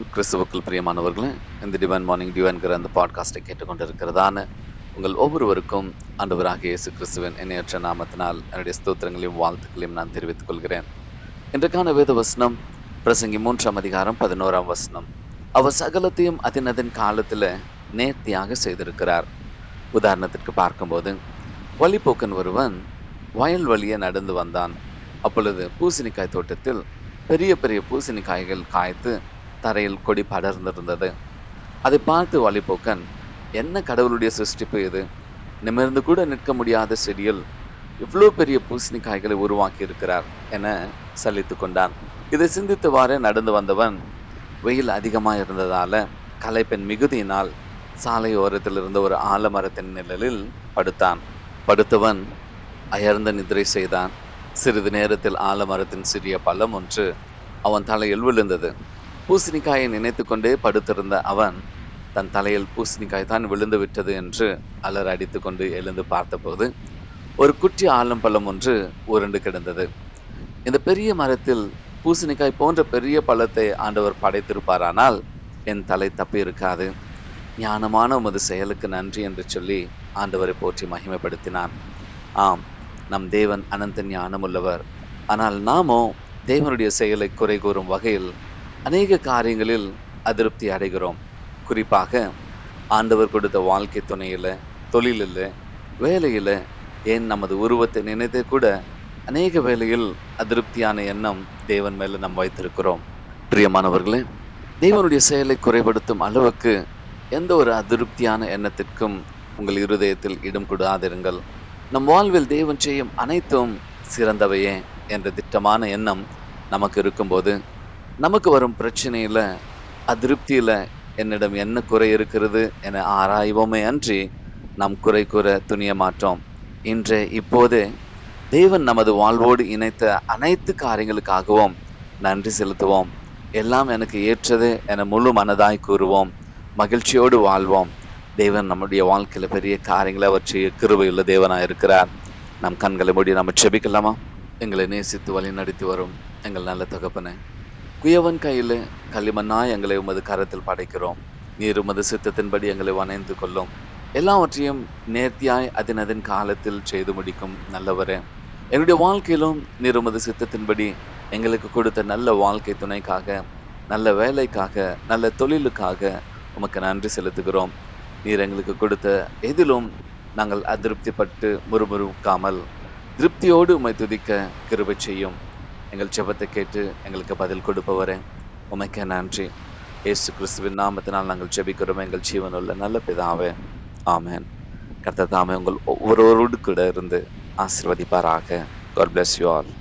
கிறிஸ்துவுக்குள் பிரியமானவர்களே இந்த டிவைன் மார்னிங் டிவைன்கிற அந்த பாட்காஸ்ட்டை கேட்டுக்கொண்டிருக்கிறதான உங்கள் ஒவ்வொருவருக்கும் ஆண்டவராகிய இயேசு கிறிஸ்துவின் இணையற்ற நாமத்தினால் என்னுடைய ஸ்தோத்திரங்களையும் வாழ்த்துக்களையும் நான் தெரிவித்துக் கொள்கிறேன். இன்றைக்கான வேத வசனம் பிரசங்கி மூன்றாம் அதிகாரம் பதினோராம் வசனம். அவர் சகலத்தையும் அதன் அதன் காலத்தில் நேர்த்தியாக செய்திருக்கிறார். உதாரணத்திற்கு பார்க்கும்போது வழிபோக்கன் ஒருவன் வயல் வழியே நடந்து வந்தான். அப்பொழுது பூசணிக்காய் தோட்டத்தில் பெரிய பெரிய பூசணிக்காய்கள் காய்த்து தரையில் கொடி படர்ந்திருந்தது. அதை பார்த்து வழிபோக்கன் என்ன கடவுளுடைய சிருஷ்டிப்பு இது? நிமிர்ந்து கூட நிற்க முடியாத செடியில் இவ்வளோ பெரிய பூசணிக்காய்களை உருவாக்கி இருக்கிறார் என சலித்து கொண்டான். இதை சிந்தித்தவாறே நடந்து வந்தவன் வெயில் அதிகமாக இருந்ததால கலைப்பெண் மிகுதியினால் சாலை ஓரத்தில் இருந்த ஒரு ஆலமரத்தின் நிழலில் படுத்தான். படுத்தவன் அயர்ந்த நிதிரை செய்தான். சிறிது நேரத்தில் ஆலமரத்தின் சிறிய பள்ளம் ஒன்று அவன் தலையில் விழுந்தது. பூசணிக்காயை நினைத்து கொண்டே படுத்திருந்த அவன் தன் தலையில் பூசணிக்காய் தான் விழுந்து விட்டது என்று அலர் அடித்து கொண்டு எழுந்து பார்த்தபோது ஒரு குட்டி ஆலம்பழம் ஒன்று உருண்டு கிடந்தது. இந்த பெரிய மரத்தில் பூசணிக்காய் போன்ற பெரிய பழத்தை ஆண்டவர் படைத்திருப்பாரானால் என் தலை தப்பி இருக்காது. ஞானமான உமது செயலுக்கு நன்றி என்று சொல்லி ஆண்டவரை போற்றி மகிமைப்படுத்தினான். ஆம் நம் தேவன் அனந்த ஞானம் உள்ளவர் ஆனால் நாமோ தேவனுடைய செயலை குறை கூறும் வகையில் அநேக காரியங்களில் அதிருப்தி அடைகிறோம். குறிப்பாக ஆண்டவர் கொடுத்த வாழ்க்கை துணையில் தொழிலில் வேலையில் ஏன் நமது உருவத்தை நினைத்து கூட அநேக வேலையில் அதிருப்தியான எண்ணம் தேவன் மேலே நாம் வைத்திருக்கிறோம். பிரியமானவர்களே தேவனுடைய செயலை குறைபடுத்தும் அளவுக்கு எந்த ஒரு அதிருப்தியான எண்ணத்திற்கும் உங்கள் இருதயத்தில் இடம் கொடாதிருங்கள். நம் வாழ்வில் தேவன் செய்யும் அனைத்தும் சிறந்தவையே என்ற திட்டமான எண்ணம் நமக்கு இருக்கும்போது நமக்கு வரும் பிரச்சனையில் அதிருப்தியில் என்னிடம் என்ன குறை இருக்கிறது என ஆராய்வோமே அன்றி நாம் குறை கூற துணிய மாட்டோம். இன்று இப்போது தேவன் நமது வாழ்வோடு இணைத்த அனைத்து காரியங்களுக்காகவும் நன்றி செலுத்துவோம். எல்லாம் எனக்கு ஏற்றது என முழு மனதாய் கூறுவோம். மகிழ்ச்சியோடு வாழ்வோம். தேவன் நம்முடைய வாழ்க்கையில் பெரிய காரியங்களை அவர் செய்ய கிருபையுள்ள தேவனாக இருக்கிறார். நம் கண்களை மூடி நம்ம செபிக்கலாமா? எங்களை நேசித்து வழி நடத்தி வரும் எங்கள் நல்ல தகப்பனை. குயவன் கையில் களிமண்ணாய் எங்களை உமது கரத்தில் படைக்கிறோம். நீர் உமது சித்தத்தின்படி எங்களை வணைந்து கொள்ளும். எல்லாவற்றையும் நேர்த்தியாய் அதன் அதன் காலத்தில் செய்து முடிக்கும் நல்லவரே. எங்களுடைய வாழ்க்கையிலும் நீர் உமது சித்தத்தின்படி எங்களுக்கு கொடுத்த நல்ல வாழ்க்கை துணைக்காக நல்ல வேலைக்காக நல்ல தொழிலுக்காக உமக்கு நன்றி செலுத்துகிறோம். நீர் எங்களுக்கு கொடுத்த எதிலும் நாங்கள் அதிருப்திப்பட்டு முறுமுறுக்காமல் திருப்தியோடு உம்மை துதிக்க கிருபை செய்யும். எங்கள் ஜெபத்தை கேட்டு எங்களுக்கு பதில் கொடுப்பவரே உமைக்க நன்றி. ஏசு கிறிஸ்துவின் நாமத்தினால் நாங்கள் ஜெபிக்கிறோம். எங்கள் ஜீவனுள்ள நல்ல பிதாவே ஆமேன். கர்த்த தாமே உங்கள் ஒவ்வொருவரோடு கூட இருந்து ஆசிர்வதிப்பாராக. God bless you all